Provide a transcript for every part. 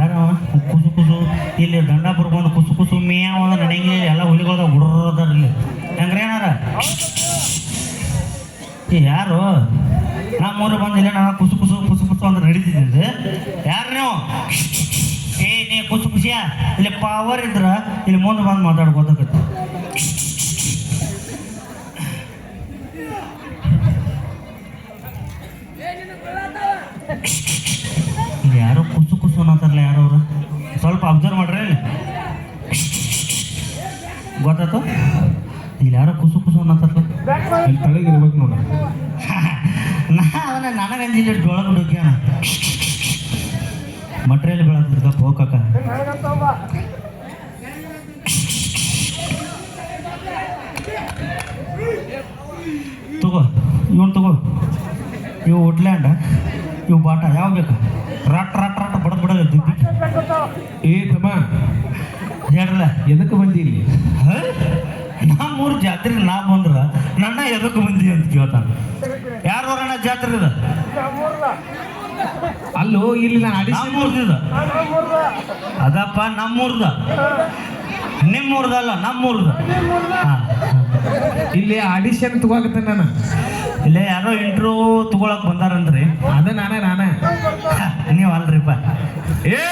ಯಾರ ಕುಸು ಕುಸು ಇಲ್ಲಿ ದಂಡ ಬರ್ಕೊಂಡು ಕುಸು ಕುಸು ಮೇವ್ ಅಂದ್ರೆ ನನಗೆ ಎಲ್ಲ ಹುಲಿಗಳ್ದಾಗ ಹುಡುಗರ ಇಲ್ಲಿ ಹೆಂಗ್ರೆ ಏನಾರ ಏ, ಯಾರು? ನಮ್ಮೂರು ಬಂದಿಲ್ಲ ನಾನು ಕುಸು ಕುಸು ಕುಸು ಕುಸು ಅಂದ್ರೆ ನಡೀತಿದ್ದೆ ಯಾರು ನೀವು? ಏ, ನೀ ಕುಸು ಖುಷಿಯಾ ಇಲ್ಲಿ ಪವರ್ ಇದ್ರ ಇಲ್ಲಿ ಮುಂದೆ ಬಂದು ಮಾತಾಡ್ಕೋತಕ್ಕತ್ತೆ. ಅಬ್ಸರ್ವ್ ಮಾಡ್ರಿ. ಗೊತ್ತಾಯ್ತು? ಇಲ್ಲಿ ಯಾರೋ ಕುಸು ಕುಸು ಅನ್ನತ್ತಿರ್ಬೇಕು ಇರ್ಬೇಕು ನೋಡ. ನಾ ಅವನ ನನಗಂಜಿಲ್ಲ ಡೊಳಗ ಡುಗ್ಯಾನ ಮಟ್ರಿಯಲ್ ಬೆಳತ್ತಿರ್ಕ ಹೋಗಕ್ಕ ತಗೋ ಇವನ್ ತಗೋ. ಇವು ವುಡ್ಲ್ಯಾಂಡ ಇವು ಬಾಟ ಯಾವ ಬೇಕು? ರಾಟ್ ರಾಟ್ ರಾಟ್ ಬಡದ್ ಬಿಡೋದು ದಿಬ್ಬಿ ಏ ತಮ್ಮ ಹೇಳ್ರಲ್ಲ ಎದಕ್ಕೆ ಬಂದಿ ಇಲ್ಲಿ? ಮೂರು ಜಾತ್ರೆ ನಾ ಬಂದ್ರ ನನ್ನ ಎದಕ್ಕೆ ಬಂದಿ ಅಂತ ಕೇಳ್ತಾನ. ಯಾರು ಬರೋಣ ಜಾತ್ರೆ ಇದು? ಅಲ್ಲೋ ಇಲ್ಲಿ ನಾನು ನಮ್ಮೂರ್ದಿದ ಅದಪ್ಪ ನಮ್ಮೂರ್ದ ನಿಮ್ಮೂರ್ದಲ್ಲ ನಮ್ಮೂರ್ದ. ಇಲ್ಲಿ ಆಡಿಷನ್ ತಗೋಕತ್ತೆ ನಾನು. ಇಲ್ಲೇ ಯಾರೋ ಇಂಟ್ರೂ ತಗೊಳಕ್ ಬಂದಾರಂದ್ರಿ ಅದ ನಾನೇ ನಾನೇ. ನೀವು ಅಲ್ರಿಪ್ಪ. ಏ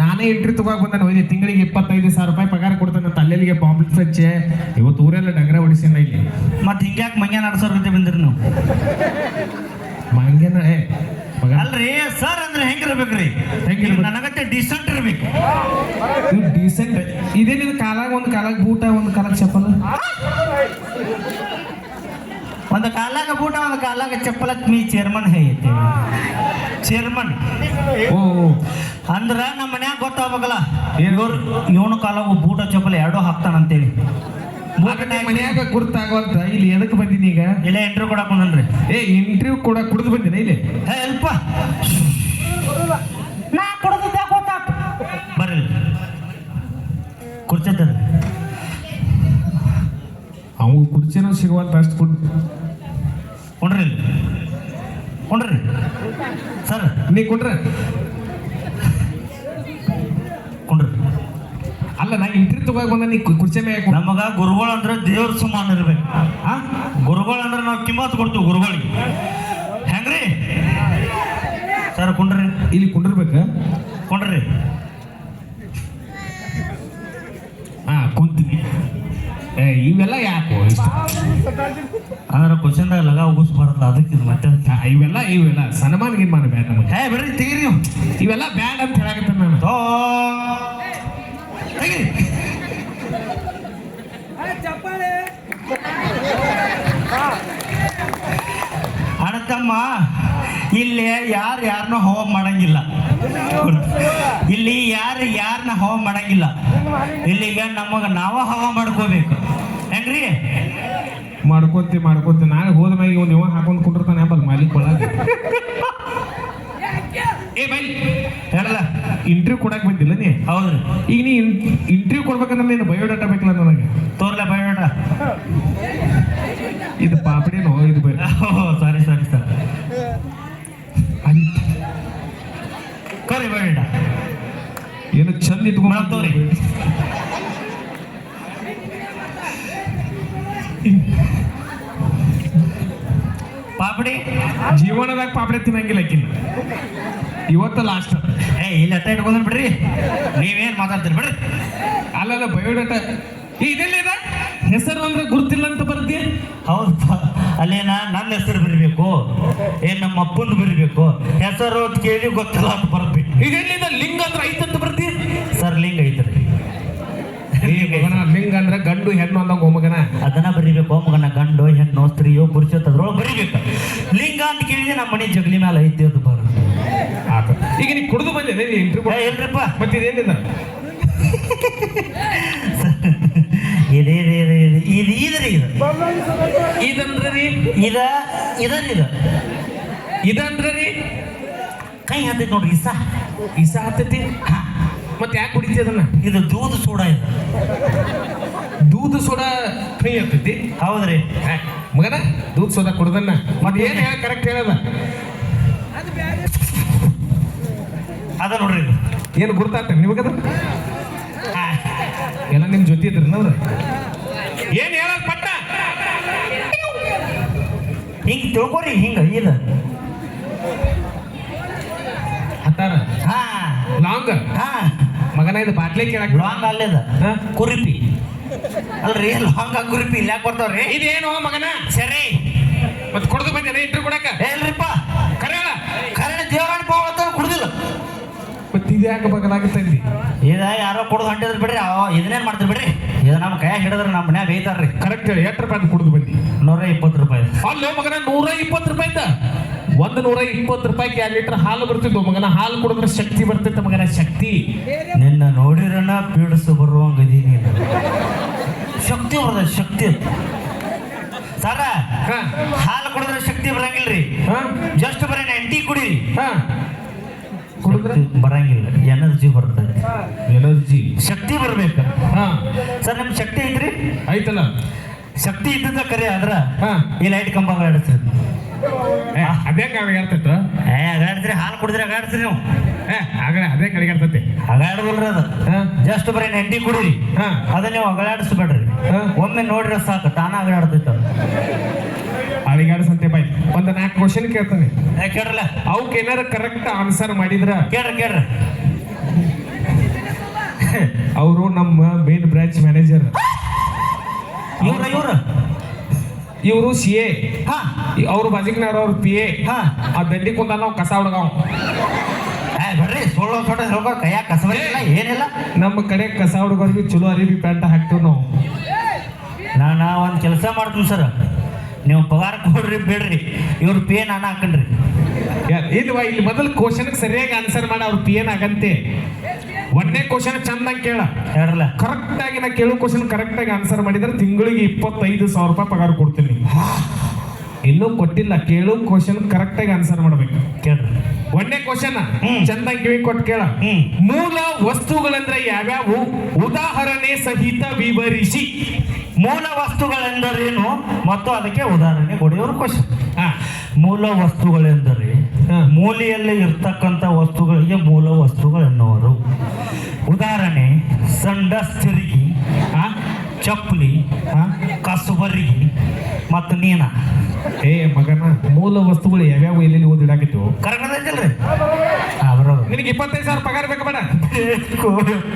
ನಾನೇ ಎಂಟ್ರಿ ತಗೋಕ್ ಬಂದಾನೆ ಹೋಯ್ತು ತಿಂಗಳಿಗೆ ಇಪ್ಪತ್ತೈದು ಸಾವಿರ ರೂಪಾಯಿ ಪಗಾರ ಕೊಡ್ತಾನೆ ಅಂತ ಅಲ್ಲೆಲ್ಲಿಗೆ ಪಾಂಪ್ಲೆಟ್ ಹಚ್ಚೆ ಇವತ್ತು ಊರೆಲ್ಲ ಡಂಗ್ರ ಹೊಡಿಸಿನ ಇಲ್ಲಿ. ಮತ್ತೆ ಹಿಂಗ್ಯಾಕೆ ಮಂಗ್ಯ ನಡ್ಸೋರ್ ಜೊತೆ ಬಂದಿರಿ ನೀವು? ಮಂಗ್ಯನ ಏ ಪಗಾರ. ಅಲ್ರಿ ಸರ್ ಅಂದ್ರೆ ಹೆಂಗಿರ್ಬೇಕ್ರಿ? ಹೆಂಗಿರ್ಬೇಕು? ನನಗತ್ತೆ ಡಿಸೆಂಟ್ ಇರ್ಬೇಕು. ಡೀಸೆಂಟ್ ಇದೇ ನಿನ್ನ ಕಾಲಾಗ ಒಂದು ಕಾಲಾಗ ಬೂಟ ಒಂದು ಕಾಲಾಗ ಚಪ್ಪಲ್? ಒಂದು ಕಾಲಾಗ ಬೂಟ ಒಂದು ಕಾಲಾಗ ಚಪ್ಪಲಕ್ಕೆ ನೀ ಚೇರ್ಮನ್ ಹೇಳಿ ಚೇರ್ಮನ್ ಓ ಅಂದ್ರ ನಮ್ಮ ಮನ್ಯಾಗ ಗೊತ್ತಾಗಲ್ಲ ಏನ್? ಇವ್ರು ಇವನು ಕಾಲಾಗ ಬೂಟ ಚಪ್ಪಲ ಎರಡೂ ಹಾಕ್ತಾನಂತೇಳಿ. ಮನ್ಯಾಗ ಕುರ್ತಾಗುವಂತ ಇಲ್ಲಿ ಎದಕ್ಕೆ ಬಂದಿನಿ ಈಗ? ಇಲ್ಲೇ ಇಂಟರ್ವ್ಯೂ ಕೊಡಕ್ ಬಂದ್ರಿ ಏ ಇಂಟರ್ವ್ಯೂ ಕೂಡ ಕುಡಿದು ಬಂದಿನ ಇಲ್ಲಿ? ಹೇ ಅಲ್ಪ. ನಾ ಕೊಡೋದಿದ್ದ ಗೊತ್ತಾತು. ಬರ್ರಿ. ಕುರ್ಚತ್ತದ ಅವು ಕುರ್ಚಿನೂ ಸಿಗುವಂತ ಅಷ್ಟು ಕುಡ್. ಕೊಂಡ್ರಿ. ಸರ್ ನೀ ಕೊಟ್ರೆ ಕುಂಡ್ರಿ. ಅಲ್ಲ ನಾ ಇಂಟ್ರಿ ತಗೋಕ್ ಬಂದ ನೀ ಕುರ್ಚೆ ಮ್ಯಾಗ ನಮಗ ಗುರುಗಳು ಅಂದ್ರೆ ದೇವ್ರ ಸಮಾನ ಇರ್ಬೇಕು. ಹಾ? ಗುರುಗಳು ಅಂದ್ರೆ ನಾವು ಕಿಮ್ಮತ್ ಕೊಡ್ತೀವಿ ಗುರುಗಳಿಗೆ. ಹೆಂಗ್ರಿ? ಸರ್ ಕುಂಡ್ರಿ. ಇಲ್ಲಿ ಕುಂಡಿರ್ಬೇಕ? ಕುಂಡ್ರಿ. ಹಾ ಕುಂತೀನಿ. ಇವೆಲ್ಲ ಯಾಕೋ ಇಷ್ಟ? ಅಂದ್ರೆ ಕ್ವಶನ್ದಾಗ ಲಗ ಉಗಿಸ್ ಬರಲ್ಲ ಅದಕ್ಕೆ ಇದು ಮತ್ತೆ ಇವೆಲ್ಲ ಇವೆಲ್ಲ ಸನ್ಮಾನ ಗಿನ್ಮಾನ ಬ್ಯಾಡ ನಮಗೆ. ಹೇ ಬಿಡ್ರಿ ತೆಗೀರಿ ಇವೆಲ್ಲ ಬ್ಯಾಡ್ ಅಂತ ಹೇಳಕತ್ತ ನಾನು. ತೋ. ತೆಗೀರಿ. ಅಣ್ಣತಮ್ಮ ಇಲ್ಲಿ ಯಾರು ಯಾರನ್ನ ಹೋಮ ಮಾಡಂಗಿಲ್ಲ. ಇಲ್ಲಿ ಯಾರು ಯಾರನ್ನ ಹೋಮ ಮಾಡಂಗಿಲ್ಲ. ಇಲ್ಲಿಗ ನಮಗೆ ನಾವ ಹವ ಮಾಡ್ಕೋಬೇಕು. ಹೆಂಗ್ರಿ? ಮಾಡ್ಕೊಂತಿ ಮಾಡ್ಕೊತಿ. ನಾನು ಹೋದ ಮ್ಯಾಗ ಇವ್ನು ಇವ ಹಾಕೊಂಡ್ ಕುಂಡಿರ್ತಾನೆ ಅಂಬಲ್ ಮಾಲೀಕ್ ಒಳಗ. ಏ ಬೈ ಹೇಳಲ್ಲ ಇಂಟರ್ವ್ಯೂ ಕೊಡಕ್ ಬಂದಿಲ್ಲ ನೀ? ಹೌದ್ರಿ. ಈಗ ನೀ ಇಂಟರ್ವ್ಯೂ ಕೊಡ್ಬೇಕಂದ್ರೆ ನೀನು ಬಯೋಡಾಟಾ ಬೇಕಲ್ಲ ನನಗೆ? ತೋರ್ಲ ಬಯೋಡಾಟಾ ಇದು ಪಾಪಡಿನೋ ಇದು ಬೈ ಸಾರಿ ಸಾರಿ ಸರ್ ಕರಿ ಬಯೋಡಾ ಏನು ಚಂದ ಇಟ್ಕೊಂಡ್ ಪಾಪಡಿ? ಜೀವನದಾಗ ಪಾಪಡಿ ತಿನ್ನಂಗಿಲ್ಲ ಆಕಿನ. ಇವತ್ತು ಲಾಸ್ಟ್ ಏ ಇಲ್ಲಿ ಅಟ್ಟ ಇಟ್ಕೊಂಡ್ ಬಿಡ್ರಿ. ನೀವೇನ್ ಮಾತಾಡ್ತೀರಿ ಬಿಡ್ರಿ. ಅಲ್ಲಲ್ಲ ಬಯೋಡಾಟ ಇದೆಲ್ಲ ಹೆಸರು ಅಂದ್ರೆ ಗುರ್ತಿಲ್ಲ ಅಂತ ಬರ್ತೀಯ ಹೌದು. ಅಲ್ಲೇನ ನನ್ನ ಹೆಸರು ಬರಿಬೇಕು ಏನ್ ನಮ್ಮ ಅಪ್ಪನ ಬರಿಬೇಕು ಹೆಸರು ಅಂತ ಕೇಳಿ ಗೊತ್ತಿಲ್ಲ ಅಂತ ಬರ್ತೀವಿ ಇದೆಲ್ಲಿಂದ? ಲಿಂಗ ಅಂದ್ರೆ ಐತಂತ ಬರ್ತೀಯ ಸರ್ ಲಿಂಗ ಐತ್ರಿ ಮಗನ ಲಿಂಗ ಅಂದ್ರೆ ಗಂಡು ಹೆಣ್ಣು ಅಂದಾಗ ಒಮ್ಮಗನ ಅದನ್ನ ಬರಿಬೇಕು. ಮಗನ ಗಂಡು ಹೆಣ್ಣು ಸ್ತ್ರೀಯೋ ಪುರುಷ ಅದ್ರೊಳಗೆ ಬರಿಬೇಕು. ಲಿಂಗ ಅಂತ ಕೇಳಿದ್ರೆ ನಮ್ಮ ಮನೆ ಜಗಲಿ ಮೇಲೆ ಐತಿ ಅದು ಬರ ಆತ. ಈಗ ನೀ ಕುಡಿದು ಬಂದಿದೆ ಇಂಟರ್ವ್ಯೂ ಏ ಇಲ್ರಿಪ್ಪ. ಮತ್ತೆ ಇದೇನಿಲ್ಲ ಇದೇ ಇದೆ ಇದೆ ಇದೆ. ಇದು ಇದ್ರಿ ಇದು. ಇದಂದ್ರೆ ರೀ? ಇದ ಇದನ್ ಇದು. ಇದಂದ್ರೆ ರೀ? ಕೈ ಹತ್ತೈತಿ ನೋಡ್ರಿ ಇಸ. ಇಸ ಹತ್ತೈತಿ? ಮತ್ತೆ ಯಾಕೆ ಕುಡಿತಿ ಅದನ್ನ? ಇದು ದೂದ್ ಸೋಡಾ ಇದು. ದೂದ್ ಸೋಡಾ ಕೈ ಹತ್ತೈತಿ ಹೌದ್ರಿ. ಮಗನ ದೂದ್ ಸೋಡಾ ಕುಡ್ದನ್ನ. ಮತ್ತೆ ಏನು ಹೇಳ ಕರೆಕ್ಟ್ ಹೇಳದ? ಅದ ನೋಡ್ರಿ ಏನು ಗುರ್ತಾತ ನಿಮಗದ. ಎಲ್ಲ ನಿಮ್ಮ ಜೊತೆ ಇದ್ರಿ ಏನು ಏನ್ ಹೇಳೋದ್ ಪಟ್ಟ? ಹಿಂಗ್ ತಿಳ್ಕೊರಿ ಹಿಂಗ ಇಲ್ಲ ಹತ್ತಾರ? ಹಾ. ಲಾಂಗ್ ಹಾ. ಮಗನ ಇದು ಬಾಟ್ಲಿ ಕೇಳಕ್ ಲಾಂಗ್ ಅಲ್ಲದ? ಕುರಿಪಿ. ಅಲ್ರಿ ಲಾಂಗ್ ಕುರಿಪಿ? ಇಲ್ಲ ಯಾಕೆ ಬರ್ತಾವ್ರಿ? ಇದೇನು ಮಗನ? ಸರಿ. ಮತ್ತೆ ಕುಡ್ದು ಬಂದೇನೆ ಇಂಟ್ರು ಕೊಡಕ? ಏನ್ರಿಪ್ಪ ಕರೆಯಲ್ಲ ಕನ್ನಡ ದೇವರಾಣಿ ಪಾವತ ಕುಡ್ದಿಲ್ಲ. ಮತ್ತೆ ಇದು ಯಾಕೆ ಬಗಲಾಗುತ್ತಂದಿ ಇದ ಯಾರೋ ಕುಡ್ದು ಹೊಂಟಿದ್ರು ಬಿಡ್ರಿ ಅವ ಇದನ್ನೇನ್ ಮಾಡ್ತಾರೆ ಬಿಡ್ರಿ? ಇದು ನಮ್ಮ ಕೈಯಾಗ ಹಿಡಿದ್ರೆ ನಮ್ಮ ಮನ್ಯಾಗ ಬೇಯ್ತಾರ್ರಿ. ಕರೆಕ್ಟ್ ಹೇಳಿ ಎಷ್ಟು ರೂಪಾಯಿ ಕುಡ್ದು ಬಂದಿ? ನೂರ ಇಪ್ಪತ್ತು ರೂಪಾಯಿ. ಅಲ್ಲೋ ಮಗನ ನೂರ ಇಪ್ಪತ್ತು ರೂಪಾಯಿದ ಒಂದು ನೂರ ಇಪ್ಪತ್ತು ರೂಪಾಯಿಗೆ ಎರಡು ಲೀಟರ್ ಹಾಲು ಬರ್ತಿದ್ವು. ಮಗನ ಹಾಲು ಕುಡಿದ್ರೆ ಶಕ್ತಿ ಬರ್ತೈತೆ ಮಗನ ಶಕ್ತಿ. ನಿನ್ನ ನೋಡಿರೋಣ ಪೀಡಿಸು ಬರುವಂಗ ಶಕ್ತಿ ಬರದ ಶಕ್ತಿ. ಸರ ಹಾ. ಹಾಲು ಕುಡಿದ್ರೆ ಶಕ್ತಿ ಬರಂಗಿಲ್ರಿ. ಹಾ. ಜಸ್ಟ್ ಬರೀ ಎಂಟಿ ಕುಡಿ. ಹಾ. ಕುಡಿದ್ರೆ ಬರಂಗಿಲ್ಲ. ಎನರ್ಜಿ ಬರ್ತದೆ. ಎನರ್ಜಿ. ಶಕ್ತಿ ಬರ್ಬೇಕ. ಹಾ. ಸರ್ ನಿಮ್ ಶಕ್ತಿ ಐತ್ರಿ? ಆಯ್ತಲ್ಲ ಶಕ್ತಿ ಇದ್ದಿದ್ದ ಕರೆ ಆದ್ರ ಹಾ. ಈ ಲೈಟ್ ಕಂಬ ಅಗಾಡಿಸ್ರಿ ಏ, ಅದೇ ಕಾಳಿಗಾಡ್ತೈತ ಏ ಅದಾಡ್ತೀರಿ ಹಾಲು ಕುಡಿದ್ರೆ ಅಗಾಡ್ತೀರಿ ನೀವು. ಏ ಅದೇ ಅದೇ ಆಡ್ತತಿ. ಅಗಾಡದಿಲ್ರಿ ಅದು. ಜಸ್ಟ್ ಬರೀ ನೆಂಟಿ ಕುಡೀರಿ. ಹ. ಅದನ್ನ ನೀವು ಅಗಲಾಡಿಸ್ಬೇಡ್ರಿ. ಒಮ್ಮೆ ನೋಡ್ರಿ ಸಾಕು ತಾನ ಅಗಳಾಡ್ತೈತ ಅಳಿಗಾಡಿಸಂತೆ ಬಾಯ್. ಒಂದು ನಾಲ್ಕು ಕ್ವಶನ್ ಕೇಳ್ತಾನೆ. ಕೇಳ್ರಲ್ಲ. ಅವಕ್ಕೆ ಏನಾರು ಕರೆಕ್ಟ್ ಆನ್ಸರ್ ಮಾಡಿದ್ರ? ಕೇಳ್ರಿ ಕೇಳ್ರಿ. ಅವರು ನಮ್ಮ ಮೇನ್ ಬ್ರಾಂಚ್ ಮ್ಯಾನೇಜರ್ ಇವ್ರ ಇವ್ರ ಇವರು ಸಿ ಎ. ಹಾ. ಅವ್ರ ಅವ್ರು ಅವ್ರ ಪಿ ಎ. ಹಾ. ಆ ಬೆಂಡಿ ಕುಂತ ನಾವು ಕಸ ಹುಡುಗಾವ್. ಬರ್ರಿ ಸುಳ್ಳು ಸೊಟ್ಟ ಹೇಳ್ಕೊ ಕೈಯಾಗ ಕಸಬರಿಲ್ಲ ಏನಿಲ್ಲ. ನಮ್ಮ ಕಡೆ ಕಸ ಹುಡುಗರಿಗೆ ಚಲೋ ಅರಿವಿ ಪ್ಯಾಂಟ್ ಹಾಕ್ತೀವಿ ನಾವು. ನಾನು ಒಂದು ಕೆಲಸ ಮಾಡ್ತೀನಿ ಸರ್. ನೀವು ಪಗಾರ ಕೊಡ್ರಿ ಬಿಡ್ರಿ. ಪಿ ಎ ನಾನು ಹಾಕಣ್ರಿ ಇಲ್ವಾ ಇಲ್ಲಿ ಮೊದಲು ಕ್ವಶನ್ ಸರಿಯಾಗಿ ಆನ್ಸರ್ ಮಾಡಿ ಅವ್ರು ಪಿ ಎನ್ ಆಗಂತೆ ಒಂದನೇ ಕ್ವಶನ್ ಚಂದಂಗೆ ಕೇಳ. ಹೇಳ್ರಲ್ಲ ಕರೆಕ್ಟ್ ಆಗಿ ನಾ ಕೇಳೋ ಕ್ವಶನ್ ಕರೆಕ್ಟ್ ಆಗಿ ಆನ್ಸರ್ ಮಾಡಿದ್ರೆ ತಿಂಗಳಿಗೆ ಇಪ್ಪತ್ತೈದು ಸಾವಿರ ರೂಪಾಯಿ ಪಗಾರ ಕೊಡ್ತೀನಿ. ಇನ್ನೂ ಕೊಟ್ಟಿಲ್ಲ ಕೇಳೋ ಕ್ವಶನ್ ಕರೆಕ್ಟ್ ಆಗಿ ಆನ್ಸರ್ ಮಾಡ್ಬೇಕು. ಕೇಳ್ರಿ. ಒಂದೇ ಕ್ವಶನ್ ಚಂದಂಗೆ ಚಂದಾಗಿ ಕಿವಿ ಕೊಟ್ಟು ಕೇಳ. ಮೂಲ ವಸ್ತುಗಳಂದ್ರೆ ಯಾವ್ಯಾವು? ಉದಾಹರಣೆ ಸಹಿತ ವಿವರಿಸಿ. ಮೂಲ ವಸ್ತುಗಳೆಂದರೇನು? ಮತ್ತು ಅದಕ್ಕೆ ಉದಾಹರಣೆ ಕೊಡಿಯೋರು ಕ್ವಶನ್ ಮೂಲ ವಸ್ತುಗಳೆಂದರೆ. ಮೂಲೆಯಲ್ಲಿ ಇರ್ತಕ್ಕಂಥ ವಸ್ತುಗಳಿಗೆ ಮೂಲ ವಸ್ತುಗಳೆನ್ನುವರು ಉದಾಹರಣೆ ಸಂಡ ತಿರುಗಿ ಚಪ್ಪಲಿ ಹಾ ಕಸಬರಿಗೆ ಮತ್ತು ನೀನ. ಏ ಮಗನ ಮೂಲ ವಸ್ತುಗಳು ಯಾವ್ಯಾವ ಎಲ್ಲೆಲ್ಲಿ ಓದಿಡಾಕಿತ್ತು ಕರೆಕ್ಟ್ ನಿನಗೆ ಇಪ್ಪತ್ತೈದು ಸಾವಿರ ಪಗಾರ ಬೇಕು ಬೇಡ.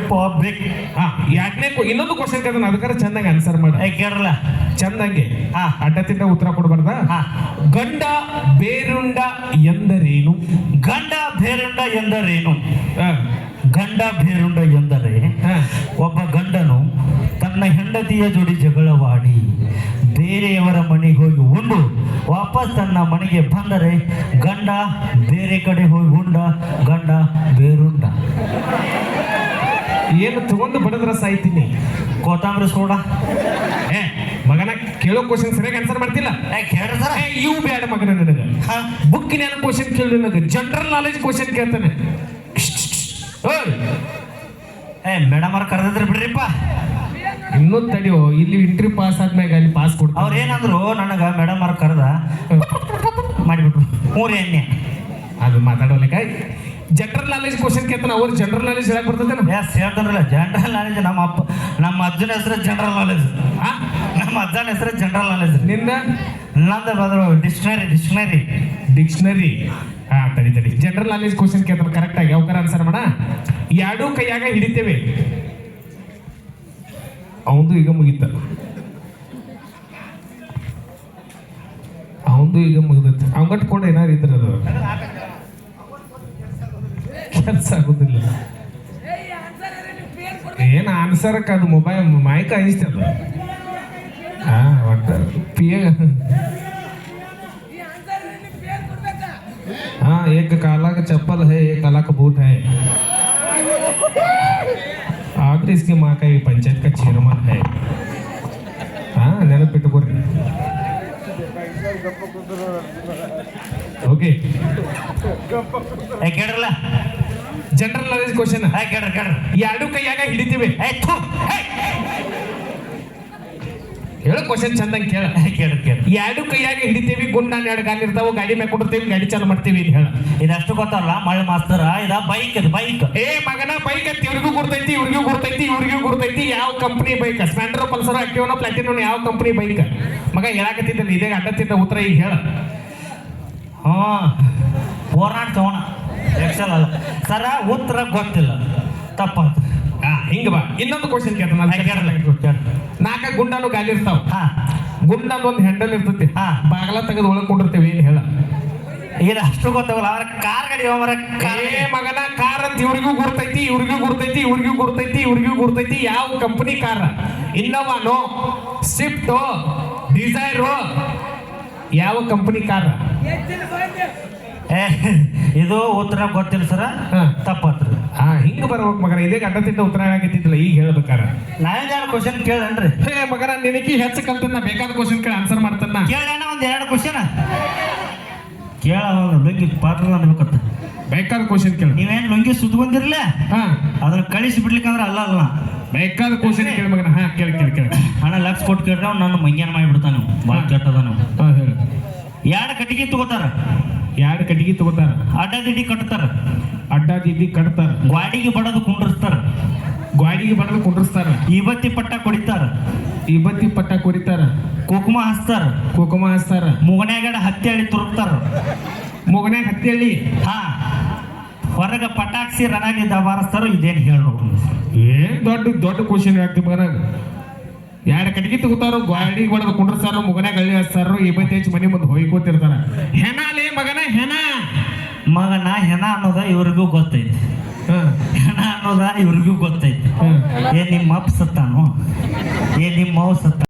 ಪಬ್ಲಿಕ್ ಹಾ ಎರಡನೇ ಇನ್ನೊಂದು ಕ್ವಶನ್ ಕೇಳ್ತಾನೆ ಅದಕ್ಕಾರ ಚೆನ್ನಾಗಿ ಆನ್ಸರ್ ಮಾಡಿ. ಏ ಕೇಳ್ರಲ್ಲ. ಚಂದಂಗೆ. ಹಾ. ಅಡ್ಡತಿಂದ ಉತ್ತರ ಕೊಡಬಾರ್ದ. ಗಂಡ ಬೇರುಂಡ ಎಂದರೇನು? ಗಂಡ ಬೇರುಂಡ ಎಂದರೇನು? ಗಂಡ ಬೇರುಂಡ ಎಂದರೆ. ಒಬ್ಬ ಗಂಡನು ತನ್ನ ಹೆಂಡತಿಯ ಜೋಡಿ ಜಗಳವಾಡಿ. ಬೇರೆಯವರ ಮನೆಗೆ ಹೋಗಿ ಉಂಡು. ವಾಪಸ್ ತನ್ನ ಮನೆಗೆ ಬಂದರೆ ಗಂಡ ಬೇರೆ ಕಡೆ ಹೋಗಿ ಉಂಡ ಗಂಡ ಬೇರುಂಡ. ಏನು ತಗೊಂಡು ಬಡದ್ರ ಸಾಯ್ತೀನಿ. ಕೊತ್ತಂಬರಿ ಸೋಡ. ಏ ಮಗನ ಕೇಳೋ ಕ್ವಶನ್ ಸರಿಯಾಗಿ ಆನ್ಸರ್ ಮಾಡ್ತಿಲ್ಲ. ಇವು ಬೇಡ ಮಗನ ನನಗೆ. ಹಾ. ಬುಕ್ಕಿನ ಕ್ವಶನ್ ಕೇಳಿ ನನಗೆ? ಜನರಲ್ ನಾಲೆಜ್ ಕ್ವಶನ್ ಕೇಳ್ತಾನೆ. ಏ ಮೇಡಮ್ ಅವ್ರು ಕರೆದಿದ್ರೆ ಬಿಡ್ರಿಪ್ಪ. ಇನ್ನೂ ತಡಿಯೋ ಇಲ್ಲಿ ಇಂಟ್ರಿ ಪಾಸ್ ಆದ್ಮ್ಯಾಗ ಅಲ್ಲಿ ಪಾಸ್ ಅವ್ರು ಕೊಡ್ತಾರೆ ಏನಂದ್ರು ನನಗೆ ಮೇಡಮ್ ಅವ್ರ ಕರೆದ ಮಾಡಿಬಿಟ್ರು. ಮೂರು ಎಣ್ಣೆ. ಅದು ಮಾತಾಡೋಲಿಕ್ಕ ಜನರಲ್ ನಾಲೆಜ್ ಕ್ವಶನ್ ಕೇಳ್ತಾನೆ ಅವ್ರು ಜನರಲ್ ನಾಲೆಜ್ ಹೇಳಕ್ ಬರ್ತದೆ ಎಸ್ ಹೇಳ್ತಾರಲ್ಲ ಜನರಲ್ ನಾಲೆಜ್ ನಮ್ಮ ಅಪ್ಪ ನಮ್ಮ ಅಜ್ಜನ ಹೆಸರು ಜನರಲ್ ನಾಲೆಜ್ ನಮ್ಮ ಅಜ್ಜನ ಹೆಸರು ಜನರಲ್ ನಾಲೆಜ್ ನಿನ್ನ? ನಂದು ಬದ್ರು ಡಿಕ್ಷನರಿ ಡಿಕ್ಷನರಿ ಡಿಕ್ಷನರಿ ಹಾ ತಡಿ ತಡಿ. ಜನರಲ್ ನಾಲೆಜ್ ಕ್ವಶನ್ ಕೇಳ್ತಾನೆ ಕರೆಕ್ಟ್ ಆಗಿ ಕರ ಆನ್ಸರ್ ಮಾಡ ಎರಡೂ ಕೈಯಾಗ ಹಿಡಿತೇವೆ. ಅವಂದು ಈಗ ಮುಗೀತ ಅವಂದು ಈಗ ಮುಗಿದೈತೆ ಅವಂಗಟ್ ಕೂಡ ಏನಾರು ಇದ್ರ ಅದು ಕೆಲಸ ಆಗುದಿಲ್ಲ ಏನ್ ಆನ್ಸರ್ ಅದು ಮೊಬೈಲ್ ಮೈಕ್ ಅನಿಸ್ತದ ಹಾ ಒಟ್ಟ ಪಿ हाँ एक काला का चप्पल है एक काला का बूट है ಕಾಂಗ್ರೆಸ್ಗೆ ಮಾಕ ಈ ಪಂಚಾಯತ್ ಕ ಚೇರ್ಮನ್ ಹೈ. ಹಾ ನೆನಪಿಟ್ಟುಕೊಡ್ರಿ ಓಕೆ ಕೇಳ್ರಲ್ಲ? ಜನರಲ್ ನಾಲೆಜ್ ಕ್ವಶನ್ ಎರಡು ಕೈಯಾಗ ಹಿಡಿತೀವಿ. ಹೇಳೋ ಕ್ವಶನ್ ಚಂದಂಗೆ ಕೇಳ. ಕೇಳ ಕೇಳ. ಎರಡು ಕೈಯಾಗಿ ಹಿಡಿತೀವಿ ಗುಂಡ ಎರಡು ಗಾಲಿ ಇರ್ತಾವ ಗಾಡಿ ಮೇಲೆ ಕೊಡ್ತೀವಿ ಗಾಡಿ ಚಾಲು ಮಾಡ್ತೀವಿ ಅಂತ ಹೇಳ. ಇದಷ್ಟು ಗೊತ್ತಲ್ಲ ಮಳೆ ಮಾಸ್ತರ ಇದ ಬೈಕ್ ಅದು ಬೈಕ್ ಏ ಮಗನ ಬೈಕ್ ಅಂತ ಇವ್ರಿಗೂ ಗುರ್ತೈತಿ ಇವ್ರಿಗೂ ಗುರ್ತೈತಿ ಇವ್ರಿಗೂ ಗುರ್ತೈತಿ ಯಾವ ಕಂಪ್ನಿ ಬೈಕ್ ಸ್ಪ್ಲೆಂಡರ್ ಪಲ್ಸರ್ ಆಕ್ಟಿವನ ಪ್ಲಾಟಿನೋ ಯಾವ ಕಂಪನಿ ಬೈಕ್ ಮಗ ಹೇಳಕತ್ತಿದ್ದಲ್ಲ ಇದೇ ಅಡ್ಡತ್ತಿದ್ದ ಉತ್ತರ ಈಗ ಹೇಳ. ಹಾ ಹೋರಾಟ ತಗೋಣ ಎಕ್ಸಲ್ ಅಲ್ಲ. ಸರ ಉತ್ತರ ಗೊತ್ತಿಲ್ಲ. ತಪ್ಪ ಹಾ ಹಿಂಗ ಬಾ. ಇನ್ನೊಂದು ಕ್ವಶನ್ ಕೇಳ್ತಾನ ನಾಲ್ಕ ಗುಂಡನು ಗಾಲಿ ಇರ್ತಾವ. ಹಾ. ಗುಂಡನ್ ಒಂದು ಹೆಂಡಲ್ ಇರ್ತೈತಿ. ಹಾ. ಬಾಗಲ ತೆಗೆದು ಒಳಗೆ ಕೊಟ್ಟಿರ್ತೀವಿ ಏನು ಹೇಳ. ಏನು ಅಷ್ಟು ಗೊತ್ತಾಗಲ್ಲ ಅವ್ರ ಕಾರ್ ಗಾಡಿ ಅವರ ಏ ಮಗನ ಕಾರ್ ಅಂತ ಇವ್ರಿಗೂ ಗುರ್ತೈತಿ ಇವ್ರಿಗೂ ಗುರ್ತೈತಿ ಇವ್ರಿಗೂ ಗುರ್ತೈತಿ ಇವ್ರಿಗೂ ಗುರ್ತೈತಿ ಯಾವ ಕಂಪನಿ ಕಾರ್? ಇನ್ನೋವಾನು ಸ್ವಿಫ್ಟ್ ಡಿಸೈರ್ ಯಾವ ಕಂಪನಿ ಕಾರ್? ಇದು ಉತ್ತರ ಗೊತ್ತಿಲ್ಲ ಸರ ಹಾ. ತಪ್ಪಾತ್ರಿ ಹಾ ಬರ್ಬೇಕು ಮಗನ ಇದೇ ಗಡ್ಡತಿದ್ದ ಉತ್ತರ ಆಗಿದ್ದಿಲ್ಲ ಈಗ ಹೇಳ್ಬೇಕಾರ? ನಾವೇನ್ ಎರಡು ಕ್ವಶನ್ ಕೇಳನ್ರಿ. ಹೇ ಮಗನ ನಿನಕಿ ಹೆಚ್ಚು ಕಲ್ತನ್ನ ಬೇಕಾದ ಕ್ವಶನ್ ಕೇಳಿ ಆನ್ಸರ್ ಮಾಡ್ತಾನ ಕೇಳಣ್ಣ ಒಂದ್ ಎರಡು ಕ್ವಶನ್ ಕೇಳ ಲುಂಗಿ ಪಾತ್ರ ಅನ್ಬೇಕತ್ತ ಬೇಕಾದ ಕ್ವಶನ್ ಕೇಳ. ನೀವೇನ್ ಲುಂಗಿ ಸುತ್ಕೊಂಡಿರ್ಲ ಹಾ. ಅದನ್ನ ಕಳಿಸಿ ಬಿಡ್ಲಿಕ್ಕಂದ್ರ ಅಲ್ಲ ಅಲ್ಲ. ಬೇಕಾದ ಕ್ವಶನ್ ಕೇಳ ಮಗನ. ಹಾ ಕೇಳಿ ಕೇಳಿ ಕೇಳಿ. ಹಣ ಲಕ್ಷ ಕೊಟ್ಟು ಕೇಳ್ರೆ ಅವ್ನು ನನ್ನ ಮಂಗ್ಯಾನ ಮಾಡಿಬಿಡ್ತಾನ ಭಾಳ ಕೆಟ್ಟದ ನಾವು ಹಾ ಹೇಳು. ಎರಡು ಕಟ್ಟಿಗೆ ತಗೋತಾರ. ಎರಡು ಕಟ್ಟಿಗೆ ತಗೋತಾರ. ಅಡ್ಡ ದಿಡ್ಡಿ ಕಟ್ತಾರ. ಅಡ್ಡ ದಿಡ್ಡಿ ಕಟ್ತಾರ. ಗ್ವಾಡಿಗೆ ಬಡದು ಕುಂಡ್ರಸ್ತಾರ. ಗ್ವಾಡಿಗೆ ಬಡದು ಕುಂಡ್ರಸ್ತಾರ. ಇವತ್ತಿ ಪಟ್ಟ ಕೊಡಿತಾರ. ಇಬತ್ತಿ ಪಟ್ಟ ಕೊಡಿತಾರ. ಕುಕುಮ ಹಸ್ತಾರ ಕುಕುಮ ಹಸ್ತಾರ ಮುಗನ್ಯಾಗಡ ಹತ್ತಿ ಹಳಿ ತುರುಕ್ತಾರ. ಹತ್ತಿ ಹಳ್ಳಿ ಹಾ. ಹೊರಗೆ ಪಟಾಕ್ಸಿ ರಣಾಗಿ ದಬಾರಿಸ್ತಾರೋ ಇದೇನು ಹೇಳೋ ಏನ್ ದೊಡ್ಡ ದೊಡ್ಡ ಕ್ವಶನ್ ಆಗ್ತಿ ಮಗನಾಗ. ಎರಡು ಕಟ್ಟಿಗೆ ತಗೋತಾರ ಗಾಡಿ ಹೊಡೆದು ಕುಂಡ್ರಸಾರು ಮಗನಾಗ ಹಳ್ಳಿ ಹಚ್ತಾರ ಹಚ್ಚಿ ಮನೆ ಮುಂದೆ ಹೊಯ್ಕೋತಿರ್ತಾರ ಹೆನಾಲೇ ಮಗನ ಹೆನ ಮಗನ ಹೆಣ ಅನ್ನೋದ ಇವ್ರಿಗೂ ಗೊತ್ತೈತಿ. ಹೆಣ ಅನ್ನೋದ ಇವ್ರಿಗೂ ಗೊತ್ತೈತಿ. ಏ ನಿಮ್ಮ ಅಪ್ಪ ಸತ್ತಾನು? ಏ ನಿಮ್ಮ ಮಾವು ಸತ್ತ